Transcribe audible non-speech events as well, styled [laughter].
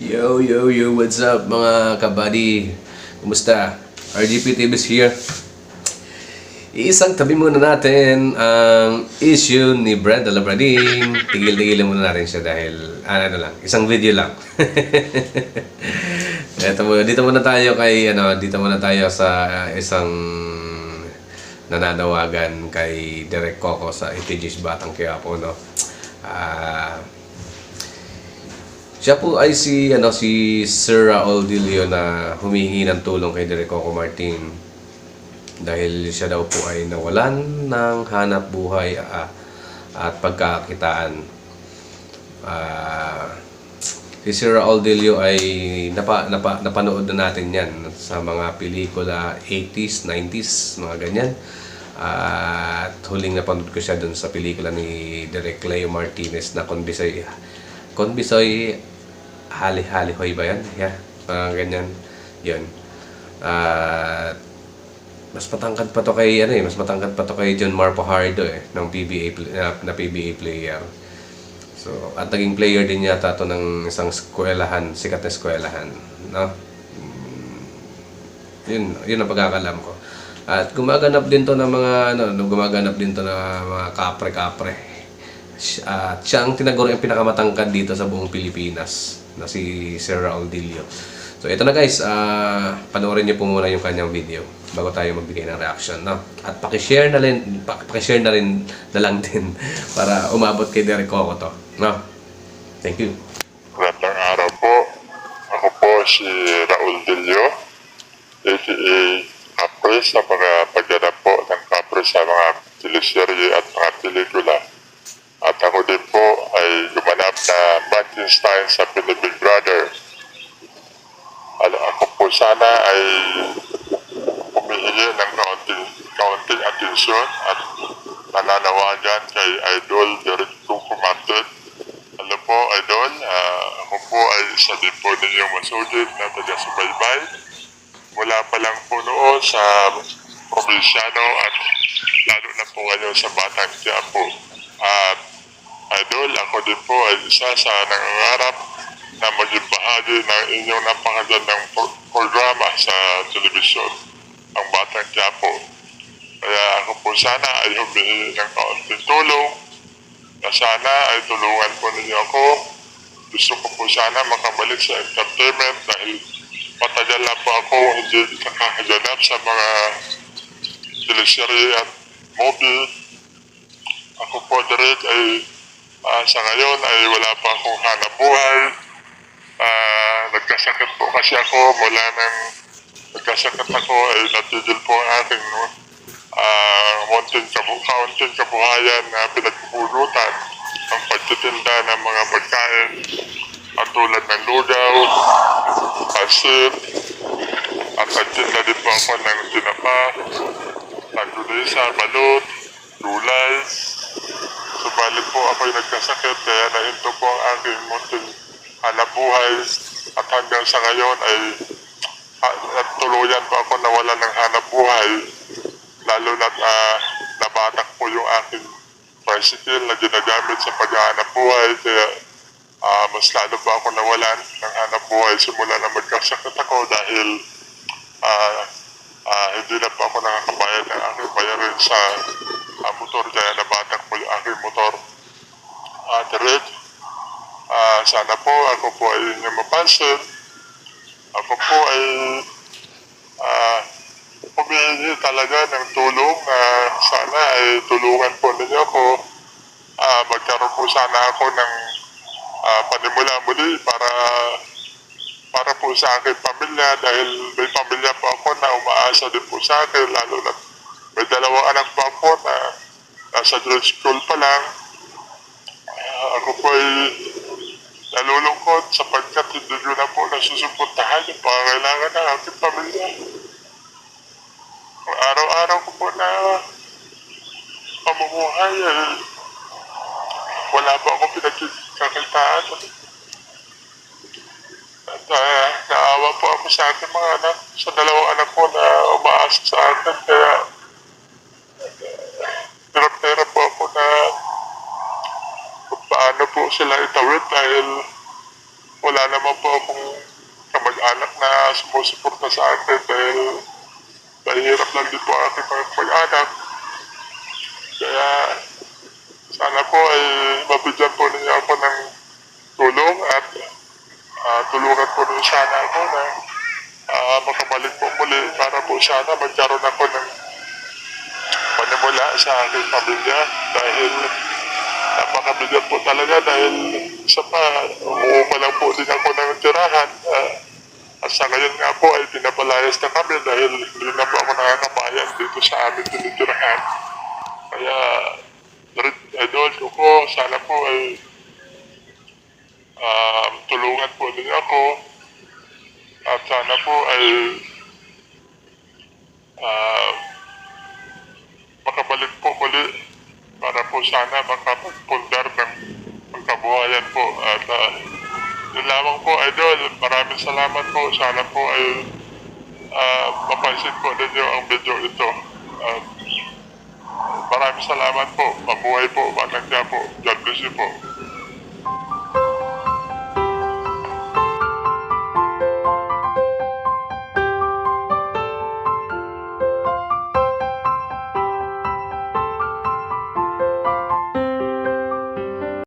Yo, yo, yo, what's up mga kabady? Kumusta? RGP TV's here. Isang tabi muna natin ang issue ni Brenda Labrading. Tigil-tigilin muna natin siya dahil, ah, ano lang, isang video lang. [laughs] Ito dito muna tayo kay, ano, dito muna tayo sa isang nananawagan kay Derek Coco sa ITG's Batang Quiapo, no? Ah, siya po ay si ano si Sir Raul Dilio na humihingi ng tulong kay Derek Coco Martin dahil siya daw po ay nawalan ng hanap buhay ah, at pagkakitaan. Ah, si Sir Raul Dilio ay napa, napa, napanood na natin yan sa mga pelikula 80s, 90s, mga ganyan. at huling napanood ko siya dun sa pelikula ni Derek Leo Martinez na Conbisoy Conbisoy Hali-hali hoy ba yan? Yeah, parang ganyan. Yun. At mas matangkad pa to kay ano eh, mas matangkad pa to kay John Mar Fajardo eh ng PBA na, na PBA player. So, at naging player din yata to ng isang eskwelahan, sikat na eskwelahan, no? Mm, Yun, yun ang pagkakalam ko. At gumaganap din to ng mga ano, gumaganap din to ng mga kapre-kapre. Siya- At siya ang tinaguro yung pinakamatangkad dito sa buong Pilipinas na si Sir Raul Dilio. So ito na guys, ah panoorin niyo po muna yung kanyang video bago tayo magbigay ng reaction, no? At paki-share na rin, pa- paki-share na rin na lang din [laughs] para umabot kay Derek Coco to, no? Thank you. Magandang araw po. Ako po si Raul Delio, aka Kapre sa mga pagganap po ng Kapre sa mga teleserye at mga pelikula. At ako din po ay gumanap na Frankenstein sa Philippine Brother. Al ako po sana ay humihingi ng kaunting, kaunting atensyon at nananawagan kay Idol Derek Tuco Martin Hello po, Idol. Ah, ako po ay isa din po ninyong masugid na taga-subaybay. Mula pa lang po noon sa probinsyano at lalo na po ngayon sa Batang Quiapo. At Idol, ako din po ay isa sa nangangarap na maging bahagi ng inyong napakagandang pro- programa sa telebisyon, ang Batang Quiapo. Kaya ako po sana ay humingi ng kaunting tulong na sana ay tulungan po ninyo ako. Gusto ko po sana makabalik sa entertainment dahil matagal na po ako hindi nakakaganap sa mga teleserye at movie. Ako po direct ay ah, sa ngayon ay wala pa akong hanap buhay. Ah, nagkasakit po kasi ako mula nang nagkasakit ako ay natigil po ang aking uh, konting kabu kaunting kabuhayan na pinagpupulutan ang pagtitinda ng mga pagkain at tulad ng lugaw, asin, at nagtinda din po ako ng tinapa, tagulisa, balot, gulay. Subalit po ako'y nagkasakit kaya nahinto po ang aking munting hanap buhay at hanggang sa ngayon ay ah, at tuluyan po ako nawala ng hanap buhay. Lalo na uh, nabatak po yung aking bicycle na ginagamit sa paghahanap buhay. Kaya ah, mas lalo pa ako nawalan ng hanap buhay simula na magkasakit ako dahil ah, ah, hindi na po ako nakakabayad ng aking bayarin sa ah, motor. Kaya nabatak aking motor. At red. Ah, sana po ako po ay inyong mapansin. Ako po ay ah, humihingi talaga ng tulong na sana ay tulungan po ninyo ako. Ah, magkaroon po sana ako ng ah, panimula muli para para po sa aking pamilya dahil may pamilya po ako na umaasa din po sa akin lalo na may dalawang anak pa po na nasa grade school pa lang. Ah, ako po ay nalulungkot sapagkat hindi ko na po nasusupuntahan yung pangangailangan ng aking pamilya araw-araw ko po na pamumuhay eh, wala pa ako pinagkakakitaan. At uh, naawa po ako sa akin mga anak, sa dalawang anak ko na umaasa sa akin. Kaya hirap-hirap po ako sila itawid dahil wala naman po akong kamag-anak na sumusuporta sa akin dahil mahirap lang din po aking mga kamag-anak. Kaya sana po ay mabigyan po ninyo ako ng tulong at ah, tulungan po ninyo sana ako na ah, makabalik po muli para po sana magkaroon ako ng panimula sa aking pamilya dahil napakabigat po talaga dahil isa pa, umuupa lang po din ako ng tirahan. Ah, at sa ngayon nga po ay pinapalayas na kami dahil hindi na po ako nakakabayan dito sa amin tinitirahan. Kaya, Idol ko sana po ay um, tulungan po din ako at sana po ay ah, makabalik po muli para po sana makapagpundar ng pagkabuhayan po. At uh, yun lamang po idol. Maraming salamat po. Sana po ay uh, mapansin po ninyo ang video ito. At maraming salamat po. Mabuhay po. Managya po. God bless you po